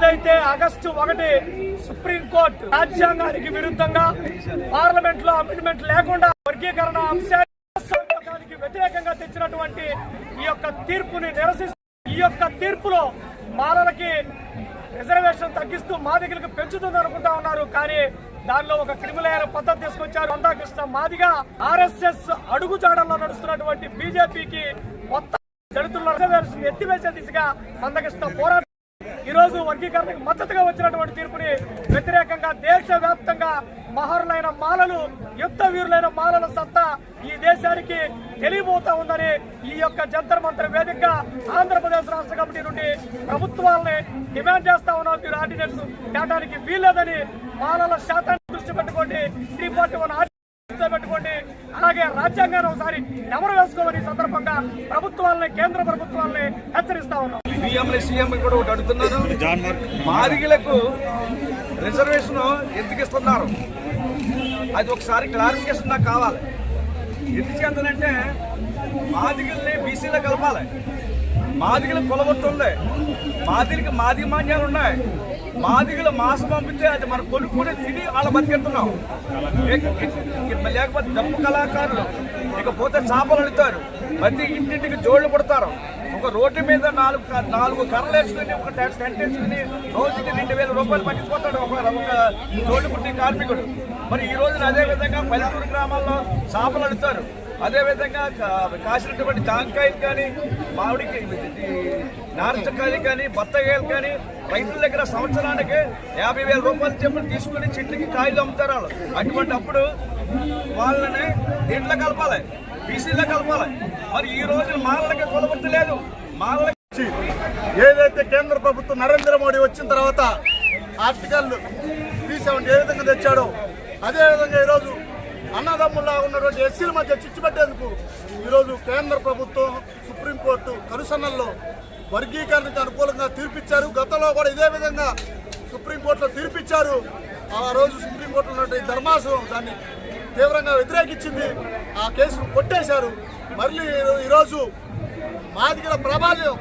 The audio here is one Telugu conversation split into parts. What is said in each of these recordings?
ఏదైతే ఆగస్టు ఒకటి సుప్రీంకోర్టు రాజ్యాంగానికి విరుద్ధంగా పార్లమెంట్లో అమెండ్మెంట్ లేకుండా వర్గీకరణ అంశానికి వ్యతిరేకంగా తెచ్చినటువంటి ఈ యొక్క తీర్పుని నిరసిస్తూ ఈ యొక్క తీర్పులో మాలలకి రిజర్వేషన్ తగ్గిస్తూ మాదిగలకు పెంచుతుంది అనుకుంటా ఉన్నారు. కానీ దానిలో ఒక క్రిమినల్ పద్ధతి తీసుకొచ్చారు. మందాకృష్ణ మాదిగా ఆర్ఎస్ఎస్ అడుగుజాడల్లో నడుస్తున్నటువంటి బీజేపీకి మొత్తం దళితుల రిజర్వేషన్ ఎత్తివేసే దిశగా మందకృష్ణ పోరాటం ఈరోజు వర్గీకరణకు మద్దతుగా వచ్చినటువంటి తీర్పుని వ్యతిరేకంగా దేశవ్యాప్తంగా మహరులైన మాలలు యుద్ధ వీరులైన మాలల సత్తా ఈ దేశానికి తెలియబోతా ఉందని ఈ యొక్క జంతర్ మంత్ర వేదికగా ఆంధ్రప్రదేశ్ రాష్ట్ర కమిటీ నుండి ప్రభుత్వాలని డిమాండ్ చేస్తా ఉన్నాం. మీరు ఆర్డినెన్స్ తేటానికి వీల్లేదని మాలల శాతాన్ని దృష్టి పెట్టుకోండి త్రీ ఫార్టీ వన్ పెట్టుకోండి అలాగే రాజ్యాంగాన్ని ఒకసారి ఎవరు వేసుకోమని సందర్భంగా ప్రభుత్వాలని కేంద్ర ప్రభుత్వాలని హెచ్చరిస్తా ఉన్నాం. బియ్యంలో సీఎం కూడా ఒకటి అడుగుతున్నాను మాదిగలకు రిజర్వేషన్ ఎందుకు ఇస్తున్నారు అది ఒకసారి క్లారిఫికేషన్ నాకు కావాలి. ఎందుకు చేతనంటే మాదిగల్ని బీసీలో కలపాలి. మాదిగలు కొలగొట్టు ఉంది మాదిగకి మాదిగ మాన్యాలు ఉన్నాయి మాదిగలు మాసం పంపితే అది మనం కొనుక్కునే తిని వాళ్ళ బతికెడుతున్నాం లేకపోతే దమ్ము కళాకారులు. ఇకపోతే చేపలు అడుగుతారు. ప్రతి ఇంటింటికి జోళ్ళు కొడతారు. ఒక రోడ్డు మీద నాలుగు నాలుగు కర్రలు వేసుకుని ఒక టెంట్ వేసుకుని రోజుకి రెండు వేల రూపాయలు పట్టించుకుంటాడు ఒక ఒక జోళ్ళు కుట్టి కార్మికుడు. మరి ఈ రోజున అదే విధంగా పల్లెటూరు గ్రామాల్లో చేపలు అడుగుతారు. అదేవిధంగా కాసినటువంటి జాంకాయలు కానీ మామిడికి నారచకాయలు కానీ బత్తకాయలు కానీ రైతుల దగ్గర సంవత్సరానికి యాభై వేల రూపాయలు చెప్పులు తీసుకుని చెట్లకి కాయలు అమ్ముతారు వాళ్ళు. అటువంటి అప్పుడు వాళ్ళని ఇంట్లో కలపాలి బీసీలో కలపాలి. మరి ఈ రోజున మాలలకి కొలబుద్ధి లేదు. మాలకి ఏదైతే కేంద్ర ప్రభుత్వం నరేంద్ర మోడీ వచ్చిన తర్వాత ఆర్టికల్ త్రీ సెవెంటీ ఏ విధంగా తెచ్చాడో అదేవిధంగా ఈరోజు అన్నదమ్ముల్లా ఉన్నటువంటి ఎస్సీల మధ్య చిచ్చు పెట్టేందుకు ఈరోజు కేంద్ర ప్రభుత్వం సుప్రీంకోర్టు కనుసన్నల్లో వర్గీకరణకు అనుకూలంగా తీర్పిచ్చారు. గతంలో కూడా ఇదే విధంగా సుప్రీంకోర్టులో తీర్పిచ్చారు. ఆ రోజు సుప్రీంకోర్టులో ఉన్నటువంటి ధర్మాసనం దాన్ని తీవ్రంగా వ్యతిరేకించింది. ఆ కేసును కొట్టేశారు. మళ్ళీ ఈరోజు మాదిగల ప్రాబల్యం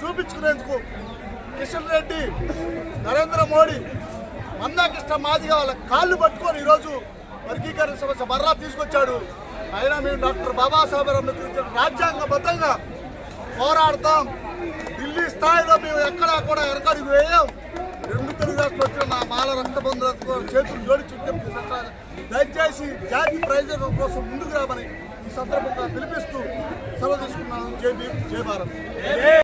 చూపించుకునేందుకు కిషన్ రెడ్డి నరేంద్ర మోడీ మందాకృష్ణ మాదిగ వాళ్ళ కాళ్ళు పట్టుకొని ఈరోజు వర్గీకరణ సమస్య బర్రా తీసుకొచ్చాడు. అయినా మేము డాక్టర్ బాబాసాహెబ్ అంబేద్కర్ రాజ్యాంగబద్ధంగా పోరాడతాం. ఢిల్లీ స్థాయిలో మేము ఎక్కడా కూడా ఎరకడికి వేయం. రెండు తెలుగు రాష్ట్రాలు వచ్చిన మా మాల రక్త చేతులు జోడించి దయచేసి జాతి ప్రయోజనం కోసం ముందుకు రామని ఈ సందర్భంగా పిలిపిస్తూ సెలవు తీసుకున్నాను. జై భీమ్ జై భారత్.